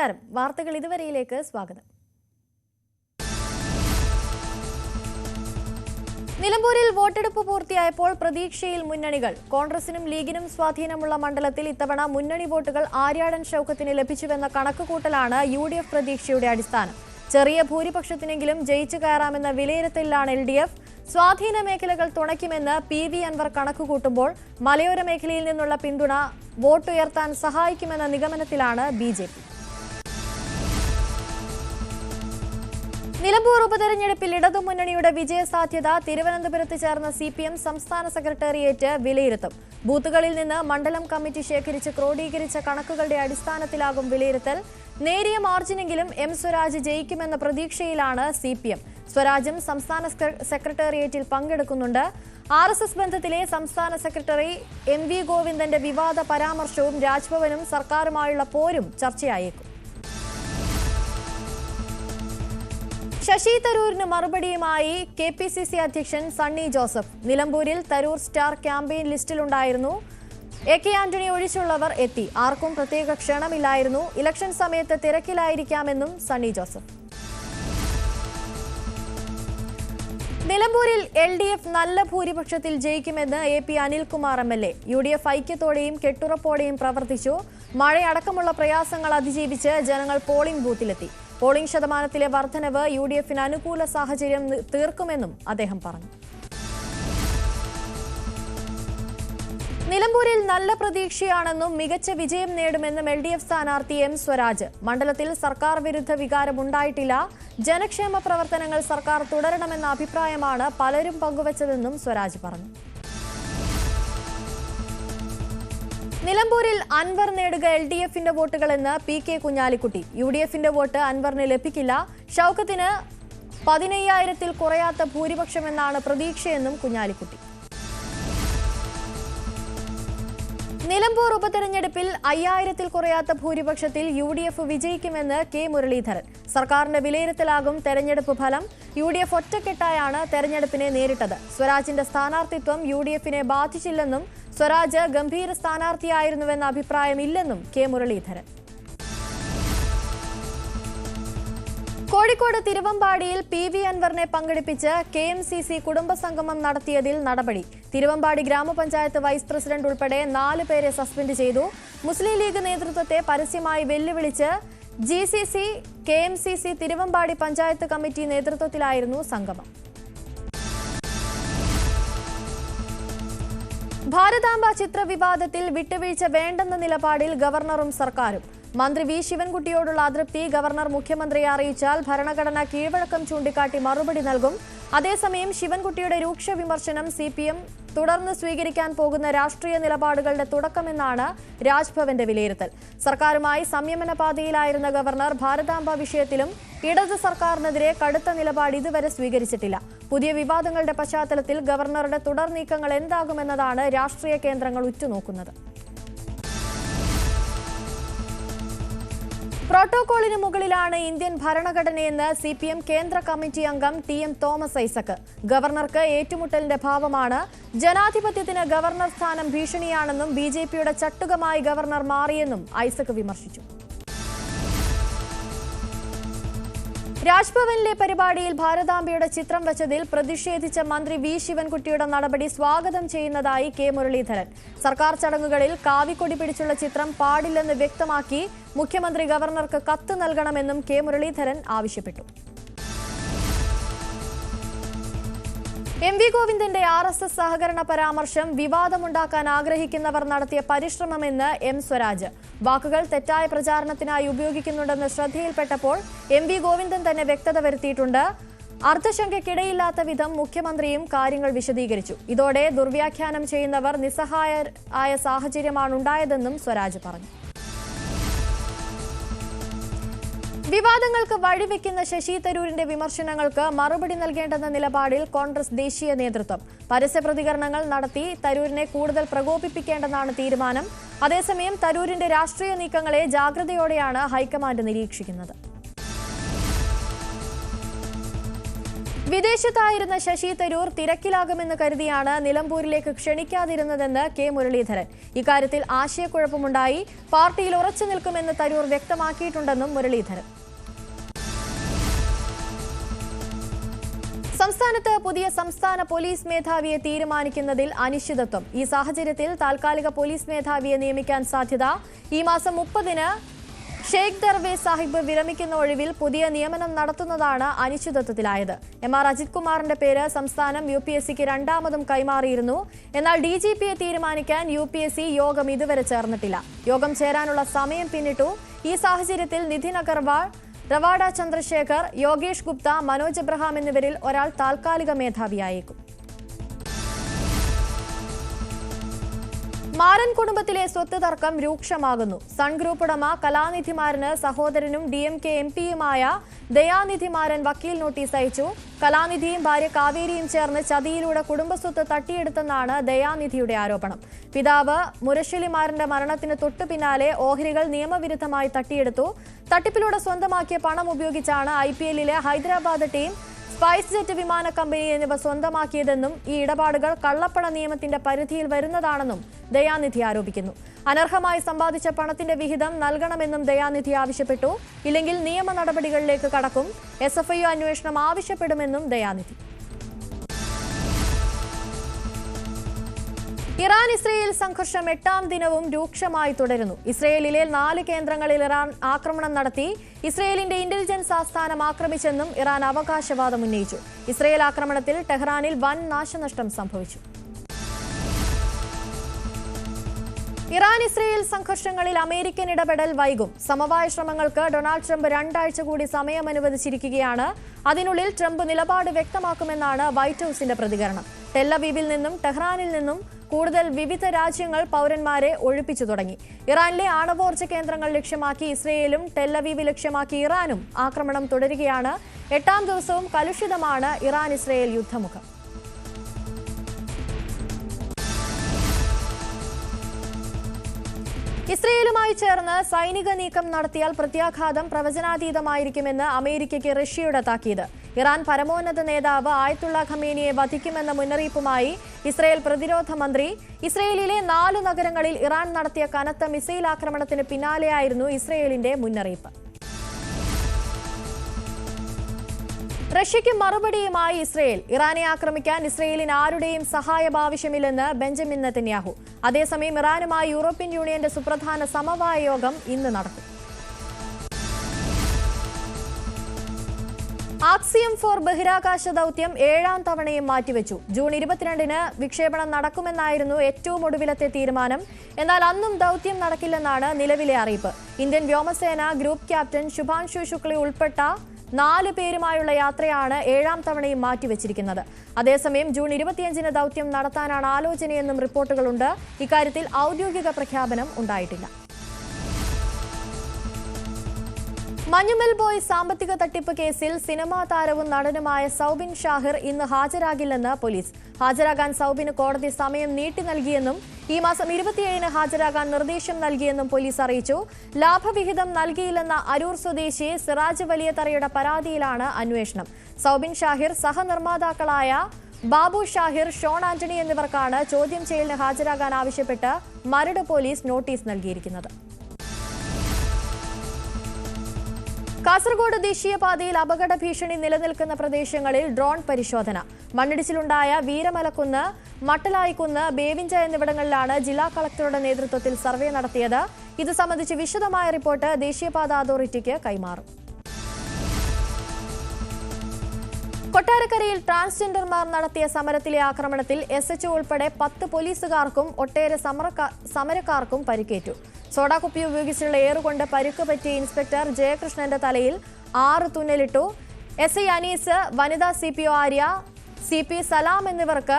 നമസ്കാരം. വാർത്തകൾ ഇതുവരെയിലേക്ക് സ്വാഗതം. നിലമ്പൂരിൽ വോട്ടെടുപ്പ് പൂർത്തിയായപ്പോൾ പ്രതീക്ഷയിൽ മുന്നണികൾ. കോൺഗ്രസിനും ലീഗിനും സ്വാധീനമുള്ള മണ്ഡലത്തിൽ ഇത്തവണ മുന്നണി വോട്ടുകൾ ആര്യാടൻ ഷൌക്കത്തിന് ലഭിച്ചുവെന്ന കണക്കുകൂട്ടലാണ് യു ഡി എഫ് പ്രതീക്ഷയുടെ അടിസ്ഥാനം. ചെറിയ ഭൂരിപക്ഷത്തിനെങ്കിലും ജയിച്ചു കയറാമെന്ന വിലയിരുത്തലിലാണ് എൽ ഡി എഫ്. സ്വാധീന മേഖലകൾ തുണയ്ക്കുമെന്ന് പി വി അൻവർ കണക്കുകൂട്ടുമ്പോൾ മലയോര മേഖലയിൽ നിന്നുള്ള പിന്തുണ വോട്ടുയർത്താൻ സഹായിക്കുമെന്ന നിഗമനത്തിലാണ് ബി ജെ പി. നിലമ്പൂർ ഉപതെരഞ്ഞെടുപ്പിൽ ഇടതുമുന്നണിയുടെ വിജയസാധ്യത തിരുവനന്തപുരത്ത് ചേർന്ന സി പി എം സംസ്ഥാന സെക്രട്ടേറിയറ്റ് വിലയിരുത്തും. ബൂത്തുകളിൽ നിന്ന് മണ്ഡലം കമ്മിറ്റി ശേഖരിച്ച് ക്രോഡീകരിച്ച കണക്കുകളുടെ അടിസ്ഥാനത്തിലാകും വിലയിരുത്തൽ. നേരിയ മാർജിനെങ്കിലും എം സ്വരാജ് ജയിക്കുമെന്ന പ്രതീക്ഷയിലാണ് സി പി എം. സ്വരാജും സംസ്ഥാന സെക്ര- സെക്രട്ടേറിയറ്റിൽ പങ്കെടുക്കുന്നുണ്ട്. ആർ എസ് എസ് ബന്ധത്തിലെ സംസ്ഥാന സെക്രട്ടറി എം വി ഗോവിന്ദന്റെ വിവാദ പരാമർശവും രാജ്ഭവനും സർക്കാരുമായുള്ള പോരും ചർച്ചയായേക്കും. ശശി തരൂരിന് മറുപടിയുമായി കെ പി സി സി അധ്യക്ഷൻ സണ്ണി ജോസഫ്. നിലമ്പൂരിൽ തരൂർ സ്റ്റാർ ക്യാമ്പയിൻ ലിസ്റ്റിലുണ്ടായിരുന്നു. എ കെ ആന്റണി ഒഴിച്ചുള്ളവർ എത്തി. ആർക്കും പ്രത്യേക ക്ഷണമില്ലായിരുന്നു. ഇലക്ഷൻ സമയത്ത് തിരക്കിലായിരിക്കാമെന്നും സണ്ണി ജോസഫ്. നിലമ്പൂരിൽ എൽ ഡി എഫ് നല്ല ഭൂരിപക്ഷത്തിൽ ജയിക്കുമെന്ന് A P Anilkumar M L A. U D F ഐക്യത്തോടെയും കെട്ടുറപ്പോടെയും പ്രവർത്തിച്ചു. മഴയടക്കമുള്ള പ്രയാസങ്ങൾ അതിജീവിച്ച് ജനങ്ങൾ പോളിംഗ് ബൂത്തിലെത്തി. പോളിംഗ് ശതമാനത്തിലെ വർധനവ് യു ഡി എഫിന് അനുകൂല സാഹചര്യം തീർക്കുമെന്നും അദ്ദേഹം പറഞ്ഞു. നിലമ്പൂരിൽ നല്ല പ്രതീക്ഷയാണെന്നും മികച്ച വിജയം നേടുമെന്നും എൽ ഡി എഫ് സ്ഥാനാർത്ഥി എം സ്വരാജ്. മണ്ഡലത്തിൽ സർക്കാർ വിരുദ്ധ വികാരമുണ്ടായിട്ടില്ല. ജനക്ഷേമ പ്രവർത്തനങ്ങൾ സർക്കാർ തുടരണമെന്ന അഭിപ്രായമാണ് പലരും പങ്കുവച്ചതെന്നും സ്വരാജ് പറഞ്ഞു. നിലമ്പൂരിൽ അൻവർ നേടുക എൽ ഡി എഫിന്റെ വോട്ടുകളെന്ന് P K Kunhalikutty. U D എഫിന്റെ വോട്ട് അൻവറിന് ലഭിക്കില്ല. ഷൌക്കത്തിന് പതിനയ്യായിരത്തിൽ കുറയാത്ത ഭൂരിപക്ഷമെന്നാണ് പ്രതീക്ഷയെന്നും കുഞ്ഞാലിക്കുട്ടി. നിലമ്പൂർ ഉപതെരഞ്ഞെടുപ്പിൽ അയ്യായിരത്തിൽ കുറയാത്ത ഭൂരിപക്ഷത്തിൽ യു ഡി എഫ് വിജയിക്കുമെന്ന് കെ മുരളീധരൻ. സർക്കാരിന്റെ വിലയിരുത്തലാകും തെരഞ്ഞെടുപ്പ് ഫലം. യു ഡി എഫ് ഒറ്റക്കെട്ടായാണ് തെരഞ്ഞെടുപ്പിനെ നേരിട്ടത്. സ്വരാജിന്റെ സ്ഥാനാർത്ഥിത്വം യു ഡി എഫിനെ ബാധിച്ചില്ലെന്നും സ്വരാജ് ഗംഭീര സ്ഥാനാർത്ഥിയായിരുന്നുവെന്ന അഭിപ്രായമില്ലെന്നും കെ മുരളീധരൻ. കോഴിക്കോട് തിരുവമ്പാടിയിൽ പി വി അൻവറിനെ പങ്കെടുപ്പിച്ച് കെ എം സി സി കുടുംബസംഗമം നടത്തിയതിൽ നടപടി. തിരുവമ്പാടി ഗ്രാമപഞ്ചായത്ത് വൈസ് പ്രസിഡന്റ് ഉൾപ്പെടെ നാല് പേരെ സസ്പെൻഡ് ചെയ്തു. മുസ്ലിം ലീഗ് നേതൃത്വത്തെ പരസ്യമായി വെല്ലുവിളിച്ച് G C C K M C C Thiruvambady panchayat committee നേതൃത്വത്തിലായിരുന്നു സംഗമം. ഭാരതാംബ ചിത്രവിവാദത്തിൽ വിട്ടുവീഴ്ച വേണ്ടെന്ന നിലപാടിൽ ഗവർണറും സർക്കാരും. മന്ത്രി വി ശിവൻകുട്ടിയോടുള്ള അതൃപ്തി ഗവർണർ മുഖ്യമന്ത്രിയെ അറിയിച്ചാൽ ഭരണഘടന കീഴ്വഴക്കം ചൂണ്ടിക്കാട്ടി മറുപടി നൽകും. അതേസമയം ശിവൻകുട്ടിയുടെ രൂക്ഷ വിമർശനം സി പി എം തുടർന്ന് സ്വീകരിക്കാൻ പോകുന്ന രാഷ്ട്രീയ നിലപാടുകളുടെ തുടക്കമെന്നാണ് രാജ്ഭവന്റെ വിലയിരുത്തൽ. സർക്കാരുമായി സംയമന പാതയിലായിരുന്ന ഗവർണർ ഭാരതാംബ വിഷയത്തിലും ഇടത് സർക്കാരിനെതിരെ കടുത്ത നിലപാട് ഇതുവരെ സ്വീകരിച്ചിട്ടില്ല. പുതിയ വിവാദങ്ങളുടെ പശ്ചാത്തലത്തിൽ ഗവർണറുടെ തുടർ നീക്കങ്ങൾ എന്താകുമെന്നതാണ് രാഷ്ട്രീയ കേന്ദ്രങ്ങൾ ഉറ്റുനോക്കുന്നത്. പ്രോട്ടോകോളിന് മുകളിലാണ് ഇന്ത്യൻ ഭരണഘടനയെന്ന് സി പി എം കേന്ദ്ര കമ്മിറ്റി അംഗം ടി എം തോമസ് ഐസക് ഗവർണർക്ക് ഏറ്റുമുട്ടലിന്റെ ഭാവമാണ് ജനാധിപത്യത്തിന് ഗവർണർ സ്ഥാനം ഭീഷണിയാണെന്നും ബി ജെ പിയുടെ ചട്ടുകമായി ഗവർണർ മാറിയെന്നും ഐസക് വിമർശിച്ചു. രാജ്ഭവനിലെ പരിപാടിയിൽ ഭാരതാംബയുടെ ചിത്രം വച്ചതിൽ പ്രതിഷേധിച്ച മന്ത്രി വി ശിവൻകുട്ടിയുടെ നടപടി സ്വാഗതം ചെയ്യുന്നതായി കെ മുരളീധരൻ. സർക്കാർ ചടങ്ങുകളിൽ കാവിക്കൊടി പിടിച്ചുള്ള ചിത്രം പാടില്ലെന്ന് വ്യക്തമാക്കി മുഖ്യമന്ത്രി ഗവർണർക്ക് കത്ത് നൽകണമെന്നും കെ മുരളീധരൻ ആവശ്യപ്പെട്ടു. എം വി ഗോവിന്ദന്റെ ആർ എസ് എസ് സഹകരണ പരാമർശം വിവാദമുണ്ടാക്കാൻ ആഗ്രഹിക്കുന്നവർ നടത്തിയ പരിശ്രമമെന്ന് എം സ്വരാജ്. വാക്കുകൾ തെറ്റായ പ്രചാരണത്തിനായി ഉപയോഗിക്കുന്നുണ്ടെന്ന് ശ്രദ്ധയിൽപ്പെട്ടപ്പോൾ എം വി ഗോവിന്ദൻ തന്നെ വ്യക്തത വരുത്തിയിട്ടുണ്ട്. അർദ്ധശങ്കയ്ക്കിടയില്ലാത്ത വിധം മുഖ്യമന്ത്രിയും കാര്യങ്ങൾ വിശദീകരിച്ചു. ഇതോടെ ദുർവ്യാഖ്യാനം ചെയ്യുന്നവർ നിസ്സഹായ ആയ സാഹചര്യമാണ് സാഹചര്യമാണുണ്ടായതെന്നും സ്വരാജ് പറഞ്ഞു. വിവാദങ്ങൾക്ക് വഴിവെക്കുന്ന ശശി തരൂരിന്റെ വിമർശനങ്ങൾക്ക് മറുപടി നൽകേണ്ടെന്ന നിലപാടിൽ കോൺഗ്രസ് ദേശീയ നേതൃത്വം. പരസ്യ പ്രതികരണങ്ങൾ നടത്തി തരൂരിനെ കൂടുതൽ പ്രകോപിപ്പിക്കേണ്ടെന്നാണ് തീരുമാനം. അതേസമയം തരൂരിന്റെ രാഷ്ട്രീയ നീക്കങ്ങളെ ജാഗ്രതയോടെയാണ് ഹൈക്കമാൻഡ് നിരീക്ഷിക്കുന്നത്. വിദേശത്തായിരുന്ന ശശി തരൂർ തിരക്കിലാകുമെന്ന് കരുതിയാണ് നിലമ്പൂരിലേക്ക് ക്ഷണിക്കാതിരുന്നതെന്ന് കെ മുരളീധരൻ. ഇക്കാര്യത്തിൽ ആശയക്കുഴപ്പമുണ്ടായി. പാർട്ടിയിൽ ഉറച്ചു നിൽക്കുമെന്ന് തരൂർ വ്യക്തമാക്കിയിട്ടുണ്ടെന്നും മുരളീധരൻ. സംസ്ഥാനത്ത് പുതിയ സംസ്ഥാന പോലീസ് മേധാവിയെ തീരുമാനിക്കുന്നതിൽ അനിശ്ചിതത്വം. ഈ സാഹചര്യത്തിൽ താൽക്കാലിക പോലീസ് മേധാവിയെ നിയമിക്കാൻ സാധ്യത. ഈ മാസം മുപ്പതിന് ഷെയ്ഖ് ദർവേ സാഹിബ് വിരമിക്കുന്ന ഒഴിവിൽ പുതിയ നിയമനം നടത്തുന്നതാണ് അനിശ്ചിതത്വത്തിലായത്. എം ആർ അജിത് കുമാറിന്റെ പേര് സംസ്ഥാനം യു പി എസ് സിക്ക് രണ്ടാമതും കൈമാറിയിരുന്നു. എന്നാൽ ഡി ജി പിയെ തീരുമാനിക്കാൻ യു പി എസ് സി യോഗം ഇതുവരെ ചേർന്നിട്ടില്ല. യോഗം ചേരാനുള്ള സമയം പിന്നിട്ടു. ഈ സാഹചര്യത്തിൽ നിതിൻ അഗർവാൾ റവാഡ ചന്ദ്രശേഖർ യോഗേഷ് ഗുപ്ത മനോജ് എബ്രഹാം എന്നിവരിൽ ഒരാൾ താൽക്കാലിക മേധാവിയായേക്കും. മാരൻ കുടുംബത്തിലെ സ്വത്ത് തർക്കം രൂക്ഷമാകുന്നു. സൺ ഗ്രൂപ്പ് ഉടമ കലാനിധിമാരന് സഹോദരനും ഡി എം കെ എം പിയുമായ ദയാനിധിമാരൻ വക്കീൽ നോട്ടീസ് അയച്ചു. കലാനിധിയും ഭാര്യ കാവേരിയും ചേർന്ന് ചതിയിലൂടെ കുടുംബസ്വത്ത് തട്ടിയെടുത്തെന്നാണ് ദയാനിധിയുടെ ആരോപണം. പിതാവ് മുരശ്ശലിമാരന്റെ മരണത്തിന് തൊട്ടു പിന്നാലെ ഓഹരികൾ നിയമവിരുദ്ധമായി തട്ടിയെടുത്തു. തട്ടിപ്പിലൂടെ സ്വന്തമാക്കിയ പണം ഉപയോഗിച്ചാണ് I Hyderabad team spice jet വിമാന കമ്പനി എന്നിവ സ്വന്തമാക്കിയതെന്നും ഈ ഇടപാടുകൾ കള്ളപ്പണ നിയമത്തിന്റെ പരിധിയിൽ വരുന്നതാണെന്നും ദയാനിധി ആരോപിക്കുന്നു. അനർഹമായി സമ്പാദിച്ച പണത്തിന്റെ വിഹിതം നൽകണമെന്നും ദയാനിധി ആവശ്യപ്പെട്ടു. ഇല്ലെങ്കിൽ നിയമ നടപടികളിലേക്ക് കടക്കും. എസ് അന്വേഷണം ആവശ്യപ്പെടുമെന്നും ദയാനിധി. ഇറാൻ ഇസ്രയേൽ സംഘർഷം എട്ടാം ദിനവും രൂക്ഷമായി തുടരുന്നു. ഇസ്രയേലിലെ നാല് കേന്ദ്രങ്ങളിൽ ഇറാൻ ആക്രമണം നടത്തി ഇസ്രയേലിന്റെ ഇന്റലിജൻസ് ആസ്ഥാനം ആക്രമിച്ചെന്നും ഇറാൻ അവകാശവാദം ഉന്നയിച്ചു. ഇസ്രയേൽ ആക്രമണത്തിൽ ടെഹ്റാനിൽ വൻ നാശനഷ്ടം സംഭവിച്ചു. ഇറാൻ ഇസ്രയേൽ സംഘർഷങ്ങളിൽ അമേരിക്കൻ ഇടപെടൽ വൈകും. സമവായ ശ്രമങ്ങൾക്ക് ഡൊണാൾഡ് ട്രംപ് രണ്ടാഴ്ച കൂടി സമയം അനുവദിച്ചിരിക്കുകയാണ് അതിനുള്ളിൽ ട്രംപ് നിലപാട് വ്യക്തമാക്കുമെന്നാണ് വൈറ്റ് ഹൌസിന്റെ പ്രതികരണം. ടെല്ലവീവിൽ നിന്നും ടെഹ്റാനിൽ നിന്നും കൂടുതൽ വിവിധ രാജ്യങ്ങൾ പൗരന്മാരെ ഒഴിപ്പിച്ചു തുടങ്ങി. ഇറാനിലെ ആണവോർജ കേന്ദ്രങ്ങൾ ലക്ഷ്യമാക്കി ഇസ്രയേലും ടെല്ലവീവ് ലക്ഷ്യമാക്കി ഇറാനും ആക്രമണം തുടരുകയാണ്. എട്ടാം ദിവസവും കലുഷിതമാണ് ഇറാൻ ഇസ്രയേൽ യുദ്ധമുഖം. ഇസ്രയേലുമായി ചേർന്ന് സൈനിക നീക്കം നടത്തിയാൽ പ്രത്യാഘാതം പ്രവചനാതീതമായിരിക്കുമെന്ന് അമേരിക്കയ്ക്ക് റഷ്യയുടെ താക്കീത്. ഇറാൻ പരമോന്നത നേതാവ് ആയത്തുള്ള ഖമേനിയെ വധിക്കുമെന്ന മുന്നറിയിപ്പുമായി ഇസ്രയേൽ പ്രതിരോധ മന്ത്രി. ഇസ്രയേലിലെ നാല് നഗരങ്ങളിൽ ഇറാൻ നടത്തിയ കനത്ത മിസൈൽ ആക്രമണത്തിന് പിന്നാലെയായിരുന്നു ഇസ്രയേലിന്റെ മുന്നറിയിപ്പ്. റഷ്യയ്ക്ക് മറുപടിയുമായി ഇസ്രയേൽ. ഇറാനെ ആക്രമിക്കാൻ ഇസ്രയേലിന് ആരുടെയും സഹായം ആവശ്യമില്ലെന്ന് ബെഞ്ചമിൻ നെതന്യാഹു. അതേസമയം ഇറാനുമായി യൂറോപ്യൻ യൂണിയന്റെ സുപ്രധാന സമവായ യോഗം ഇന്ന് നടക്കും. ആക്സിയം ഫോർ ബഹിരാകാശ ദൗത്യം ഏഴാം തവണയും മാറ്റിവെച്ചു. ജൂൺ ഇരുപത്തിരണ്ടിന് വിക്ഷേപണം നടക്കുമെന്നായിരുന്നു ഏറ്റവും ഒടുവിലത്തെ തീരുമാനം. എന്നാൽ അന്നും ദൗത്യം നടക്കില്ലെന്നാണ് നിലവിലെ അറിയിപ്പ്. ഇന്ത്യൻ വ്യോമസേന ഗ്രൂപ്പ് ക്യാപ്റ്റൻ ശുഭാൻഷു ശുക്ലി ഉൾപ്പെട്ട നാല് പേരുമായുള്ള യാത്രയാണ് ഏഴാം തവണയും മാറ്റിവെച്ചിരിക്കുന്നത്. അതേസമയം ജൂൺ ഇരുപത്തിയഞ്ചിന് ദൗത്യം നടത്താനാണ് ആലോചനയെന്നും റിപ്പോർട്ടുകളുണ്ട്. ഇക്കാര്യത്തിൽ ഔദ്യോഗിക പ്രഖ്യാപനം ഉണ്ടായിട്ടില്ല. മഞ്ഞുമൽ ബോയ് സാമ്പത്തിക തട്ടിപ്പ് കേസിൽ സിനിമാ താരവും നടനുമായ സൗബിൻ ഷാഹിർ ഇന്ന് ഹാജരാകില്ലെന്ന് പോലീസ്. ഹാജരാകാൻ സൗബിന് കോടതി സമയം നീട്ടി നൽകിയെന്നും ഈ മാസം ഇരുപത്തിയേഴിന് ഹാജരാകാൻ നിർദ്ദേശം നൽകിയെന്നും പോലീസ് അറിയിച്ചു. ലാഭവിഹിതം നൽകിയില്ലെന്ന അരൂർ സ്വദേശി സിറാജ് വലിയതറയുടെ പരാതിയിലാണ് അന്വേഷണം. സൗബിൻ ഷാഹിർ സഹനിർമ്മാതാക്കളായ ബാബു ഷാഹിർ ഷോൺ ആന്റണി എന്നിവർക്കാണ് ചോദ്യം ചെയ്യലിന് ഹാജരാകാൻ ആവശ്യപ്പെട്ട് മരട് പോലീസ് നോട്ടീസ് നൽകിയിരിക്കുന്നത്. കാസർഗോഡ് ദേശീയപാതയിൽ അപകട ഭീഷണി നിലനിൽക്കുന്ന പ്രദേശങ്ങളിൽ ഡ്രോൺ പരിശോധന. മണ്ണിടിച്ചിലുണ്ടായ വീരമലക്കുന്ന് മട്ടലായിക്കുന്ന് ബേവിഞ്ച എന്നിവിടങ്ങളിലാണ് ജില്ലാ കളക്ടറുടെ നേതൃത്വത്തിൽ സർവേ നടത്തിയത്. ഇത് സംബന്ധിച്ച് വിശദമായ റിപ്പോർട്ട് ദേശീയപാത അതോറിറ്റിക്ക് കൈമാറും. കൊട്ടാരക്കരയിൽ ട്രാൻസ്ജെൻഡർമാർ നടത്തിയ സമരത്തിലെ ആക്രമണത്തിൽ എസ് എച്ച് ഉൾപ്പെടെ പത്ത് പോലീസുകാർക്കും ഒട്ടേറെ സമരക്കാർക്കും പരിക്കേറ്റു. സോഡാകുപ്പി ഉപയോഗിച്ചുള്ള ഏറുകൊണ്ട് പരുക്ക് പറ്റിയ ഇൻസ്പെക്ടർ ജയകൃഷ്ണന്റെ തലയിൽ ആറ് തുന്നലിട്ടു. എസ് ഐ അനീസ് വനിതാ C P O Arya C P Salam എന്നിവർക്ക്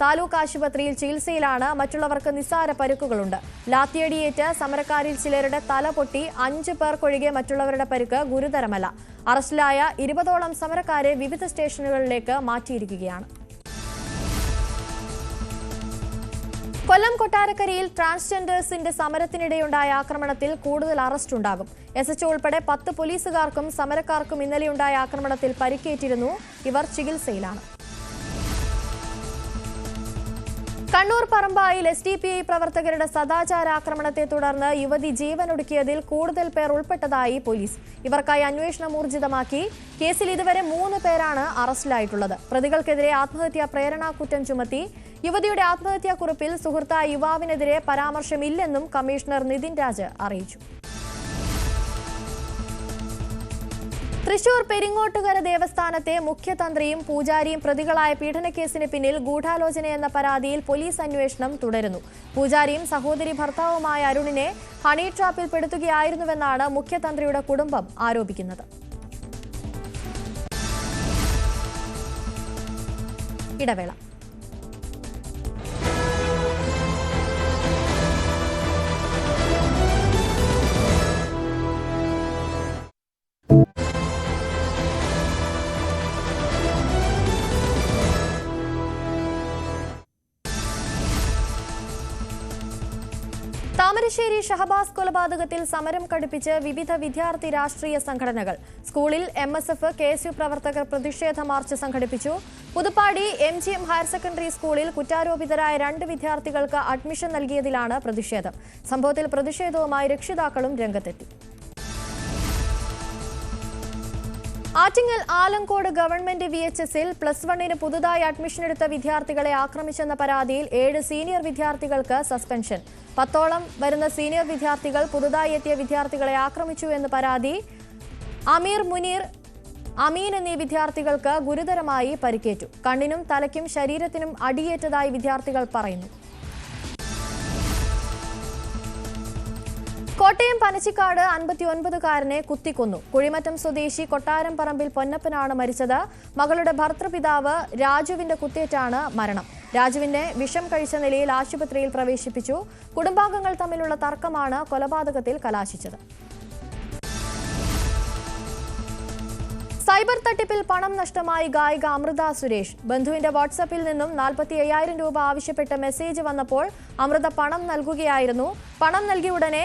താലൂക്ക് ആശുപത്രിയിൽ ചികിത്സയിലാണ്. മറ്റുള്ളവർക്ക് നിസ്സാര പരുക്കുകളുണ്ട്. ലാത്തിയടിയേറ്റ് സമരക്കാരിൽ ചിലരുടെ തല പൊട്ടി അഞ്ചു പേർക്കൊഴികെ മറ്റുള്ളവരുടെ പരുക്ക് ഗുരുതരമല്ല. അറസ്റ്റിലായ ഇരുപതോളം സമരക്കാരെ വിവിധ സ്റ്റേഷനുകളിലേക്ക് മാറ്റിയിരിക്കുകയാണ്. കൊല്ലം കൊട്ടാരക്കരയിൽ ട്രാൻസ്ജെൻഡേഴ്സിന്റെ സമരത്തിനിടെയുണ്ടായ ആക്രമണത്തിൽ കൂടുതൽ അറസ്റ്റ് ഉണ്ടാകും. എസ് എച്ച് ഉൾപ്പെടെ പത്ത് പോലീസുകാർക്കും സമരക്കാർക്കും ഇന്നലെയുണ്ടായ ആക്രമണത്തിൽ പരിക്കേറ്റിരുന്നു. ഇവർ ചികിത്സയിലാണ്. കണ്ണൂർ പറമ്പായിൽ എസ് ഡി പി ഐ പ്രവർത്തകരുടെ സദാചാര ആക്രമണത്തെ തുടർന്ന് യുവതി ജീവനൊടുക്കിയതിൽ കൂടുതൽ പേർ ഉൾപ്പെട്ടതായി പോലീസ്. ഇവർക്കായി അന്വേഷണം ഊർജിതമാക്കി. കേസിൽ ഇതുവരെ മൂന്ന് പേരാണ് അറസ്റ്റിലായിട്ടുള്ളത്. പ്രതികൾക്കെതിരെ ആത്മഹത്യാ പ്രേരണാ കുറ്റം ചുമത്തി. യുവതിയുടെ ആത്മഹത്യാക്കുറിപ്പിൽ സുഹൃത്തായ യുവാവിനെതിരെ പരാമർശമില്ലെന്നും കമ്മീഷണർ നിതിൻ രാജ് അറിയിച്ചു. തൃശൂർ പെരിങ്ങോട്ടുകര ദേവസ്ഥാനത്തെ മുഖ്യതന്ത്രിയും പൂജാരിയും പ്രതികളായ പീഡനക്കേസിന് പിന്നിൽ ഗൂഢാലോചനയെന്ന പരാതിയിൽ പോലീസ് അന്വേഷണം തുടരുന്നു. പൂജാരിയും സഹോദരി ഭർത്താവുമായ അരുണിനെ ഹണി ട്രാപ്പിൽ പെടുത്തുകയായിരുന്നുവെന്നാണ് മുഖ്യതന്ത്രിയുടെ കുടുംബം ആരോപിക്കുന്നത്. ഇടവേള. താമരശ്ശേരി ഷഹബാസ് കൊലപാതകത്തിൽ സമരം കടുപ്പിച്ച് വിവിധ വിദ്യാർത്ഥി രാഷ്ട്രീയ സംഘടനകൾ. സ്കൂളിൽ M S F K S U പ്രവർത്തകർ പ്രതിഷേധ മാർച്ച് സംഘടിപ്പിച്ചു. Puthuppadi M G M higher secondary സ്കൂളിൽ കുറ്റാരോപിതരായ രണ്ട് വിദ്യാർത്ഥികൾക്ക് അഡ്മിഷൻ നൽകിയതിലാണ് പ്രതിഷേധം. സംഭവത്തിൽ പ്രതിഷേധവുമായി രക്ഷിതാക്കളും രംഗത്തെത്തി. Attingal Alamcode government V H എസിൽ പ്ലസ് വണ്ണിന് പുതുതായി അഡ്മിഷൻ എടുത്ത വിദ്യാർത്ഥികളെ ആക്രമിച്ചെന്ന പരാതിയിൽ ഏഴ് സീനിയർ വിദ്യാർത്ഥികൾക്ക് സസ്പെൻഷൻ. പത്തോളം വരുന്ന സീനിയർ വിദ്യാർത്ഥികൾ പുതുതായി എത്തിയ വിദ്യാർത്ഥികളെ ആക്രമിച്ചു എന്ന് പരാതി. അമീർ മുനീർ അമീൻ എന്നീ വിദ്യാർത്ഥികൾക്ക് ഗുരുതരമായി പരിക്കേറ്റു. കണ്ണിനും തലയ്ക്കും ശരീരത്തിനും അടിയേറ്റതായി വിദ്യാർത്ഥികൾ പറയുന്നു. കോട്ടയം പനച്ചിക്കാട് അൻപത്തിയൊൻപതുകാരനെ കുത്തിക്കൊന്നു. കുഴിമറ്റം സ്വദേശി കൊട്ടാരം പറമ്പിൽ പൊന്നപ്പനാണ് മരിച്ചത്. മകളുടെ ഭർത്തൃപിതാവ് രാജുവിന്റെ കുത്തേറ്റാണ് മരണം. രാജുവിന്റെ വിഷം കഴിച്ച നിലയിൽ ആശുപത്രിയിൽ പ്രവേശിപ്പിച്ചു. കുടുംബാംഗങ്ങൾ തമ്മിലുള്ള തർക്കമാണ് കൊലപാതകത്തിൽ കലാശിച്ചത്. സൈബർ തട്ടിപ്പിൽ പണം നഷ്ടമായി ഗായിക അമൃത സുരേഷ്. ബന്ധുവിന്റെ വാട്സാപ്പിൽ നിന്നും നാൽപ്പത്തി അയ്യായിരം രൂപ ആവശ്യപ്പെട്ട മെസ്സേജ് വന്നപ്പോൾ അമൃത പണം നൽകുകയായിരുന്നു. പണം നൽകിയ ഉടനെ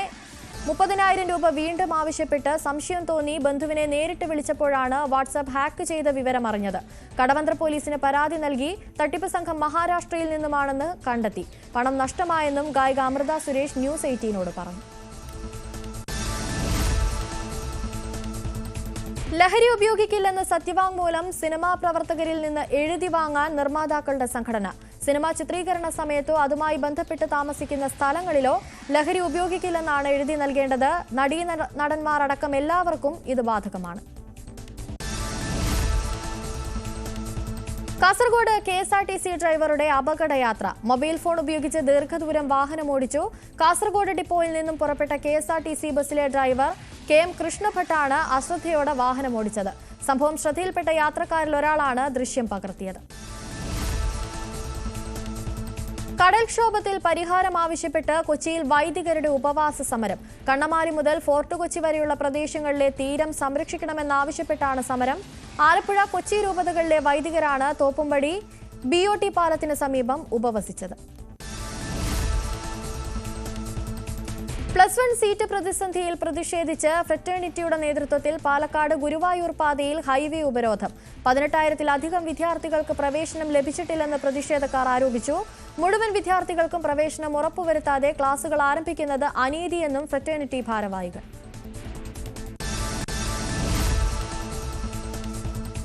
മുപ്പതിനായിരം രൂപ വീണ്ടും ആവശ്യപ്പെട്ട് സംശയം തോന്നി ബന്ധുവിനെ നേരിട്ട് വിളിച്ചപ്പോഴാണ് വാട്സാപ്പ് ഹാക്ക് ചെയ്ത വിവരം അറിഞ്ഞത്. കടവന്ത്ര പോലീസിന് പരാതി നൽകി തട്ടിപ്പ് സംഘം മഹാരാഷ്ട്രയിൽ നിന്നുമാണെന്ന് കണ്ടെത്തി. പണം നഷ്ടമായെന്നും ഗായിക അമൃത സുരേഷ് ന്യൂസ് എയ്റ്റീനോട് പറഞ്ഞു. ലഹരി ഉപയോഗിക്കില്ലെന്ന സത്യവാങ്മൂലം സിനിമാ പ്രവർത്തകരിൽ നിന്ന് എഴുതി വാങ്ങാൻ നിർമ്മാതാക്കളുടെ സംഘടന. സിനിമാ ചിത്രീകരണ സമയത്തോ അതുമായി ബന്ധപ്പെട്ട് താമസിക്കുന്ന സ്ഥലങ്ങളിലോ ലഹരി ഉപയോഗിക്കില്ലെന്നാണ് എഴുതി നൽകേണ്ടത്. നടീ നടന്മാർ അടക്കം എല്ലാവർക്കും ഇത് ബാധകമാണ്. Kasaragod K S R T C ഡ്രൈവറുടെ അപകടയാത്ര. മൊബൈൽ ഫോൺ ഉപയോഗിച്ച് ദീർഘദൂരം വാഹനമോടിച്ചു. കാസർഗോഡ് ഡിപ്പോയിൽ നിന്നും പുറപ്പെട്ട K S R T C ബസ്സിലെ ഡ്രൈവർ കെ എം കൃഷ്ണഭട്ടാണ് അശ്രദ്ധയോടെ വാഹനമോടിച്ചത് സംഭവം ശ്രദ്ധയിൽപ്പെട്ട യാത്രക്കാരിൽ ഒരാളാണ് ദൃശ്യം പകർത്തിയത്. കടൽക്ഷോഭത്തിൽ പരിഹാരം ആവശ്യപ്പെട്ട് കൊച്ചിയിൽ വൈദികരുടെ ഉപവാസ സമരം. കണ്ണമാലി മുതൽ ഫോർട്ട് കൊച്ചി വരെയുള്ള പ്രദേശങ്ങളിലെ തീരം സംരക്ഷിക്കണമെന്നാവശ്യപ്പെട്ടാണ് സമരം. ആലപ്പുഴ കൊച്ചി രൂപതകളിലെ വൈദികരാണ് തോപ്പുംപടി ബി ഒ ടി പാലത്തിന് സമീപം ഉപവസിച്ചത്. പ്ലസ് വൺ സീറ്റ് പ്രതിസന്ധിയിൽ പ്രതിഷേധിച്ച് ഫ്രറ്റേണിറ്റിയുടെ നേതൃത്വത്തിൽ പാലക്കാട് ഗുരുവായൂർ പാതയിൽ ഹൈവേ ഉപരോധം. പതിനെട്ടായിരത്തിലധികം വിദ്യാർത്ഥികൾക്ക് പ്രവേശനം ലഭിച്ചിട്ടില്ലെന്ന് പ്രതിഷേധക്കാർ ആരോപിച്ചു. മുഴുവൻ വിദ്യാർത്ഥികൾക്കും പ്രവേശനം ഉറപ്പുവരുത്താതെ ക്ലാസുകൾ ആരംഭിക്കുന്നത് അനീതിയെന്നും ഫ്രറ്റേണിറ്റി ഭാരവാഹികൾ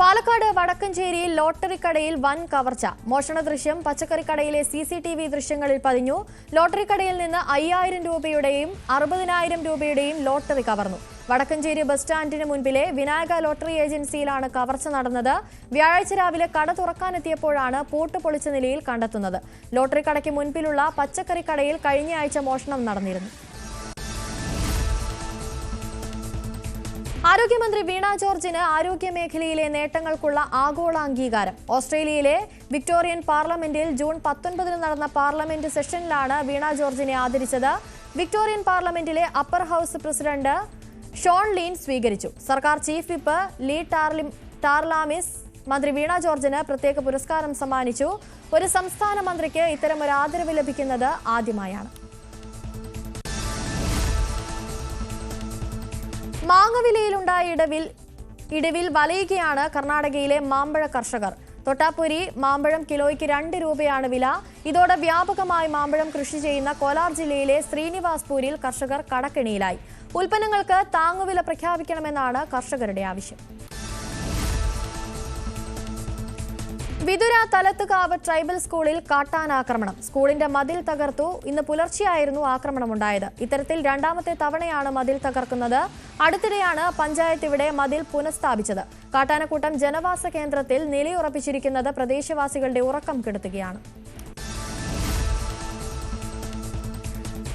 പാലക്കാട് വടക്കഞ്ചേരിയിൽ ലോട്ടറി കടയിൽ വൻ കവർച്ച. മോഷണ ദൃശ്യം പച്ചക്കറിക്കടയിലെ സി സി ടി വി ദൃശ്യങ്ങളിൽ പതിഞ്ഞു. ലോട്ടറി കടയിൽ നിന്ന് അയ്യായിരം രൂപയുടെയും അറുപതിനായിരം രൂപയുടെയും ലോട്ടറി കവർന്നു. വടക്കഞ്ചേരി ബസ് സ്റ്റാൻഡിന് മുൻപിലെ വിനായക ലോട്ടറി ഏജൻസിയിലാണ് കവർച്ച നടന്നത്. വ്യാഴാഴ്ച രാവിലെ കട തുറക്കാനെത്തിയപ്പോഴാണ് പൂട്ട് പൊളിച്ച നിലയിൽ കണ്ടെത്തുന്നത്. ലോട്ടറി കടയ്ക്ക് മുൻപിലുള്ള പച്ചക്കറി കടയിൽ കഴിഞ്ഞയാഴ്ച മോഷണം നടന്നിരുന്നു. ആരോഗ്യമന്ത്രി വീണ ജോർജിന് ആരോഗ്യ മേഖലയിലെ നേട്ടങ്ങൾക്കുള്ള ആഗോള അംഗീകാരം ഓസ്ട്രേലിയയിലെ വിക്ടോറിയൻ പാർലമെന്റിൽ ജൂൺ പത്തൊൻപതിന് നടന്ന പാർലമെന്റ് സെഷനിലാണ് വീണ ജോർജിനെ ആദരിച്ചത്. വിക്ടോറിയൻ പാർലമെന്റിലെ upper house president Sean Leane സ്വീകരിച്ചു. സർക്കാർ ചീഫ് വിപ്പ് ലീ ടാർലി ടാർലാമിസ് മന്ത്രി വീണ ജോർജിന് പ്രത്യേക പുരസ്കാരം സമ്മാനിച്ചു. ഒരു സംസ്ഥാന മന്ത്രിക്ക് ഇത്തരം ഒരു ആദരവ് ലഭിക്കുന്നത് ആദ്യമായാണ്. മാങ്ങവിലയിലുണ്ടായ ഇടവിൽ ഇടിവിൽ വലയുകയാണ് കർണാടകയിലെ മാമ്പഴ കർഷകർ. തൊട്ടാപ്പുരി മാമ്പഴം കിലോയ്ക്ക് രണ്ട് രൂപയാണ് വില. ഇതോടെ വ്യാപകമായി മാമ്പഴം കൃഷി ചെയ്യുന്ന കോലാർ ജില്ലയിലെ ശ്രീനിവാസ്പൂരിൽ കർഷകർ കടക്കെണിയിലായി. ഉൽപ്പന്നങ്ങൾക്ക് താങ്ങുവില പ്രഖ്യാപിക്കണമെന്നാണ് കർഷകരുടെ ആവശ്യം. വിതുര തലത്തുകാവ് ട്രൈബൽ സ്കൂളിൽ കാട്ടാനാക്രമണം. സ്കൂളിന്റെ മതിൽ തകർത്തു. ഇന്ന് പുലർച്ചെയായിരുന്നു ആക്രമണമുണ്ടായത്. ഇത്തരത്തിൽ രണ്ടാമത്തെ തവണയാണ് മതിൽ തകർക്കുന്നത്. അടുത്തിടെയാണ് പഞ്ചായത്ത് ഇവിടെ മതിൽ പുനഃസ്ഥാപിച്ചത്. കാട്ടാനക്കൂട്ടം ജനവാസ കേന്ദ്രത്തിൽ നിലയുറപ്പിച്ചിരിക്കുന്നത് പ്രദേശവാസികളുടെ ഉറക്കം കെടുത്തുകയാണ്.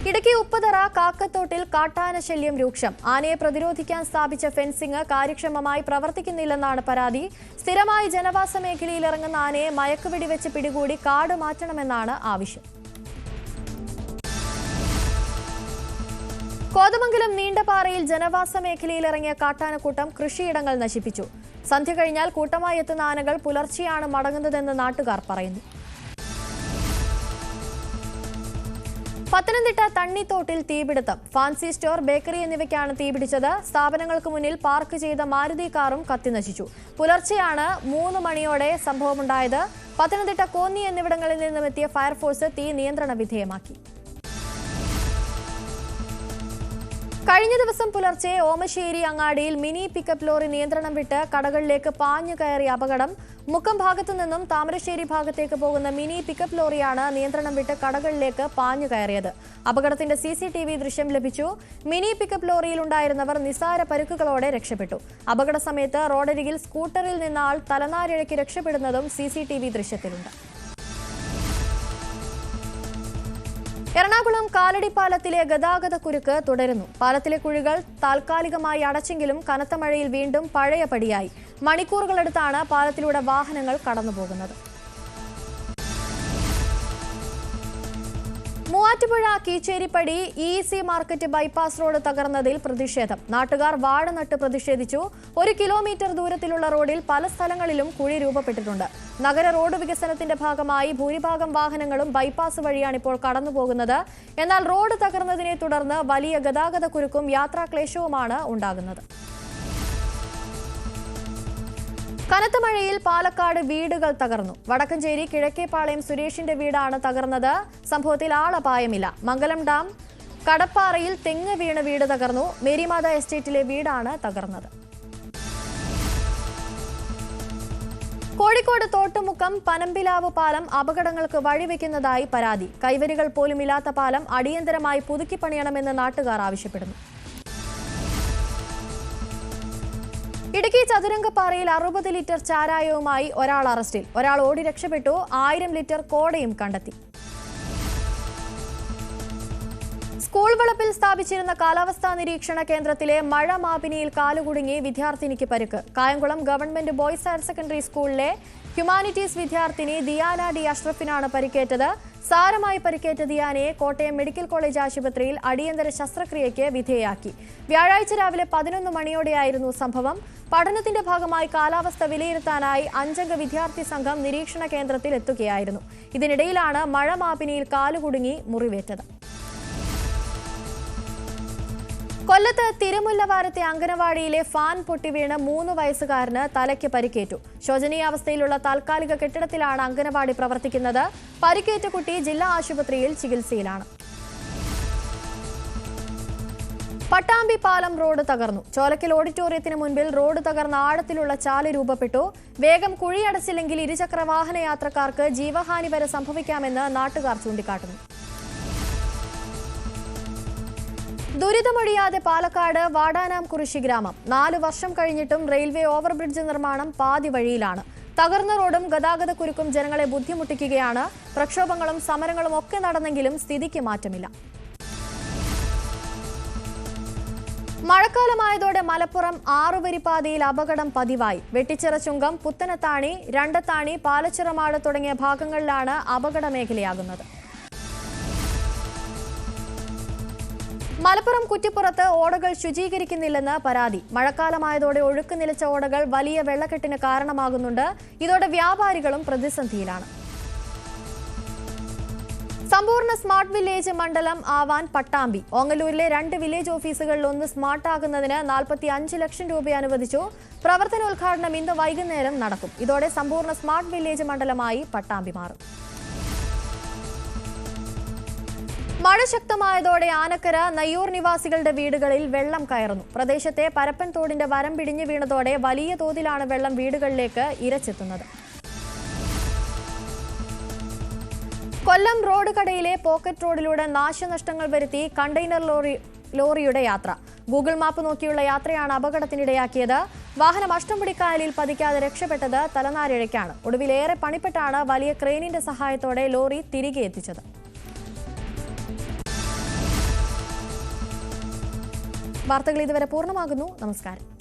ഇടുക്കി ഉപ്പതറ കാക്കത്തോട്ടിൽ കാട്ടാന ശല്യം രൂക്ഷം. ആനയെ പ്രതിരോധിക്കാൻ സ്ഥാപിച്ച ഫെൻസിംഗ് കാര്യക്ഷമമായി പ്രവർത്തിക്കുന്നില്ലെന്നാണ് പരാതി. സ്ഥിരമായി ജനവാസ മേഖലയിൽ ഇറങ്ങുന്ന ആനയെ മയക്കുവെടി വെച്ച് പിടികൂടി കാട് മാറ്റണമെന്നാണ് ആവശ്യം. കോതമംഗലം നീണ്ടപാറയിൽ ജനവാസ മേഖലയിൽ ഇറങ്ങിയ കാട്ടാനക്കൂട്ടം കൃഷിയിടങ്ങൾ നശിപ്പിച്ചു. സന്ധ്യ കഴിഞ്ഞാൽ കൂട്ടമായി എത്തുന്ന ആനകൾ പുലർച്ചെയാണ് മടങ്ങുന്നതെന്ന് നാട്ടുകാർ പറയുന്നു. പത്തനംതിട്ട തണ്ണിത്തോട്ടിൽ തീപിടുത്തം. ഫാൻസി സ്റ്റോർ ബേക്കറി എന്നിവയ്ക്കാണ് തീപിടിച്ചത്. സ്ഥാപനങ്ങൾക്ക് മുന്നിൽ പാർക്ക് ചെയ്ത മാരുതി കാറും കത്തിനശിച്ചു പുലർച്ചെയാണ് മൂന്ന് മണിയോടെ സംഭവമുണ്ടായത്. പത്തനംതിട്ട കോന്നി എന്നിവിടങ്ങളിൽ നിന്നും എത്തിയ ഫയർഫോഴ്സ് തീ നിയന്ത്രണ വിധേയമാക്കി. കഴിഞ്ഞ ദിവസം പുലർച്ചെ ഓമശ്ശേരി അങ്ങാടിയിൽ മിനി പിക്കപ്പ് ലോറി നിയന്ത്രണം വിട്ട് കടകളിലേക്ക് പാഞ്ഞു കയറി അപകടം മുക്കം ഭാഗത്തു നിന്നും താമരശ്ശേരി ഭാഗത്തേക്ക് പോകുന്ന മിനി പിക്കപ്പ് ലോറിയാണ് നിയന്ത്രണം വിട്ട് കടകളിലേക്ക് പാഞ്ഞു കയറിയത്. അപകടത്തിന്റെ സി ദൃശ്യം ലഭിച്ചു. മിനി പിക്കപ്പ് ലോറിയിൽ ഉണ്ടായിരുന്നവർ നിസാര പരുക്കുകളോടെ രക്ഷപ്പെട്ടു. അപകട സമയത്ത് റോഡരികിൽ സ്കൂട്ടറിൽ നിന്ന ആൾ തലനാരിഴയ്ക്ക് രക്ഷപ്പെടുന്നതും സി ദൃശ്യത്തിലുണ്ട്. എറണാകുളം കാലടിപ്പാലത്തിലെ ഗതാഗത കുരുക്ക് തുടരുന്നു. പാലത്തിലെ കുഴികൾ താൽക്കാലികമായി അടച്ചെങ്കിലും കനത്ത മഴയിൽ വീണ്ടും പഴയ പടിയായി മണിക്കൂറുകളെടുത്താണ് പാലത്തിലൂടെ വാഹനങ്ങൾ കടന്നുപോകുന്നത്. Muvattupuzha Keecheripadi E C market bypass road തകർന്നതിൽ പ്രതിഷേധം. നാട്ടുകാർ വാഴ നട്ട് പ്രതിഷേധിച്ചു. ഒരു കിലോമീറ്റർ ദൂരത്തിലുള്ള റോഡിൽ പല സ്ഥലങ്ങളിലും കുഴി രൂപപ്പെട്ടിട്ടുണ്ട്. നഗര റോഡ് വികസനത്തിന്റെ ഭാഗമായി ഭൂരിഭാഗം വാഹനങ്ങളും ബൈപ്പാസ് വഴിയാണ് ഇപ്പോൾ കടന്നുപോകുന്നത്. എന്നാൽ റോഡ് തകർന്നതിനെ തുടർന്ന് വലിയ ഗതാഗത കുരുക്കും യാത്രാക്ലേശവുമാണ് ഉണ്ടാകുന്നത്. കനത്ത മഴയിൽ പാലക്കാട് വീടുകൾ തകർന്നു. വടക്കഞ്ചേരി കിഴക്കേപ്പാളയം സുരേഷിന്റെ വീടാണ് തകർന്നത്. സംഭവത്തിൽ ആളപായമില്ല മംഗലം ഡാം കടപ്പാറയിൽ തെങ്ങ് വീണ് വീട് തകർന്നു. മേരിമാത എസ്റ്റേറ്റിലെ വീടാണ് തകർന്നത്. കോഴിക്കോട് തോട്ടുമുക്കം പനമ്പിലാവ് പാലം അപകടങ്ങൾക്ക് വഴിവെക്കുന്നതായി പരാതി. കൈവരികൾ പോലുമില്ലാത്ത പാലം അടിയന്തരമായി പുതുക്കിപ്പണിയണമെന്ന് നാട്ടുകാർ ആവശ്യപ്പെടുന്നു. ഇടുക്കി ചതുരംഗപ്പാറയിൽ അറുപത് ലിറ്റർ ചാരായവുമായി ഒരാൾ അറസ്റ്റിൽ. ഒരാൾ ഓടി രക്ഷപ്പെട്ടു. ആയിരം ലിറ്റർ കോടയും കണ്ടെത്തി. സ്കൂൾ വളപ്പിൽ സ്ഥാപിച്ചിരുന്ന കാലാവസ്ഥാ നിരീക്ഷണ കേന്ദ്രത്തിലെ മഴ മാപിനിയിൽ കാലുകുടുങ്ങി വിദ്യാർത്ഥിനിക്ക് പരുക്ക്. Kayamkulam government boys higher secondary സ്കൂളിലെ ഹ്യൂമാനിറ്റീസ് വിദ്യാർത്ഥിനി ദിയാന ഡി അഷ്റഫിനാണ് പരിക്കേറ്റത്. സാരമായി പരിക്കേറ്റ ദിയാനയെ കോട്ടയം മെഡിക്കൽ കോളേജ് ആശുപത്രിയിൽ അടിയന്തര ശസ്ത്രക്രിയയ്ക്ക് വിധേയാക്കി. വ്യാഴാഴ്ച രാവിലെ പതിനൊന്ന് മണിയോടെയായിരുന്നു സംഭവം. പഠനത്തിന്റെ ഭാഗമായി കാലാവസ്ഥ വിലയിരുത്താനായി അഞ്ചംഗ വിദ്യാർത്ഥി സംഘം നിരീക്ഷണ കേന്ദ്രത്തിൽ എത്തുകയായിരുന്നു. ഇതിനിടയിലാണ് മഴ മാപിനിയിൽ കാലുകുടുങ്ങി മുറിവേറ്റത്. കൊല്ലത്ത് തിരുമുല്ലവാരത്തെ അങ്കനവാടിയിലെ ഫാൻ പൊട്ടി വീണ് മൂന്ന് വയസ്സുകാരന് തലയ്ക്ക് പരിക്കേറ്റു. ശോചനീയാവസ്ഥയിലുള്ള താൽക്കാലിക കെട്ടിടത്തിലാണ് അങ്കനവാടി പ്രവർത്തിക്കുന്നത്. പരിക്കേറ്റ കുട്ടി ജില്ലാ ആശുപത്രിയിൽ ചികിത്സയിലാണ്. പട്ടാമ്പി പാലം റോഡ് തകർന്നു. ചോലക്കൽ ഓഡിറ്റോറിയത്തിന് മുൻപിൽ റോഡ് തകർന്ന ആഴത്തിലുള്ള ചാൽ രൂപപ്പെട്ടു. വേഗം കുഴിയടച്ചില്ലെങ്കിൽ ഇരുചക്ര വാഹന യാത്രക്കാർക്ക് ജീവഹാനി വരെ സംഭവിക്കാമെന്ന് നാട്ടുകാർ ചൂണ്ടിക്കാട്ടുന്നു. ദുരിതമൊഴിയാതെ പാലക്കാട് വാടാനാം കുറിശി ഗ്രാമം. നാല് വർഷം കഴിഞ്ഞിട്ടും റെയിൽവേ ഓവർബ്രിഡ്ജ് നിർമ്മാണം പാതി വഴിയിലാണ്. തകർന്ന റോഡും ഗതാഗത കുരുക്കും ജനങ്ങളെ ബുദ്ധിമുട്ടിക്കുകയാണ്. പ്രക്ഷോഭങ്ങളും സമരങ്ങളും ഒക്കെ നടന്നെങ്കിലും സ്ഥിതിക്ക് മാറ്റമില്ല. മഴക്കാലമായതോടെ മലപ്പുറം ആറുവരിപ്പാതയിൽ അപകടം പതിവായി. വെട്ടിച്ചിറ ചുങ്കം പുത്തനത്താണി രണ്ടത്താണി പാലച്ചിറമാട് തുടങ്ങിയ ഭാഗങ്ങളിലാണ് അപകട മേഖലയാകുന്നത്. മലപ്പുറം കുറ്റിപ്പുറത്ത് ഓടകൾ ശുചീകരിക്കുന്നില്ലെന്ന് പരാതി. മഴക്കാലമായതോടെ ഒഴുക്ക് നിലച്ച ഓടകൾ വലിയ വെള്ളക്കെട്ടിന് കാരണമാകുന്നുണ്ട്. ഇതോടെ വ്യാപാരികളും പ്രതിസന്ധിയിലാണ്. സമ്പൂർണ സ്മാർട്ട് വില്ലേജ് മണ്ഡലം ആവാൻ പട്ടാമ്പി. ഓങ്ങല്ലൂരിലെ രണ്ട് വില്ലേജ് ഓഫീസുകളിൽ ഒന്ന് സ്മാർട്ട് ആകുന്നതിന് നാൽപ്പത്തി അഞ്ച് ലക്ഷം രൂപ അനുവദിച്ചു. പ്രവർത്തനോദ്ഘാടനം ഇന്ന് വൈകുന്നേരം നടക്കും. ഇതോടെ സമ്പൂർണ സ്മാർട്ട് വില്ലേജ് മണ്ഡലമായി പട്ടാമ്പി മാറും. മഴ ശക്തമായതോടെ ആനക്കര നയ്യൂർ നിവാസികളുടെ വീടുകളിൽ വെള്ളം കയറുന്നു. പ്രദേശത്തെ പരപ്പൻ തോടിന്റെ വരം പിടിഞ്ഞു വീണതോടെ വലിയ തോതിലാണ് വെള്ളം വീടുകളിലേക്ക് ഇരച്ചെത്തുന്നത്. കൊല്ലം റോഡ് കടയിലെ പോക്കറ്റ് റോഡിലൂടെ നാശനഷ്ടങ്ങൾ വരുത്തി കണ്ടെയ്നർ ലോറി ലോറിയുടെ യാത്ര. ഗൂഗിൾ മാപ്പ് നോക്കിയുള്ള യാത്രയാണ് അപകടത്തിനിടയാക്കിയത്. വാഹനം അഷ്ടംപിടിക്കായലിൽ പതിക്കാതെ രക്ഷപ്പെട്ടത് തലനാരിഴയ്ക്കാണ്. ഒടുവിലേറെ പണിപ്പെട്ടാണ് വലിയ ക്രെയിനിന്റെ സഹായത്തോടെ ലോറി തിരികെ എത്തിച്ചത്. വാർത്തകൾ ഇതുവരെ പൂർണമാകുന്നു. നമസ്കാരം.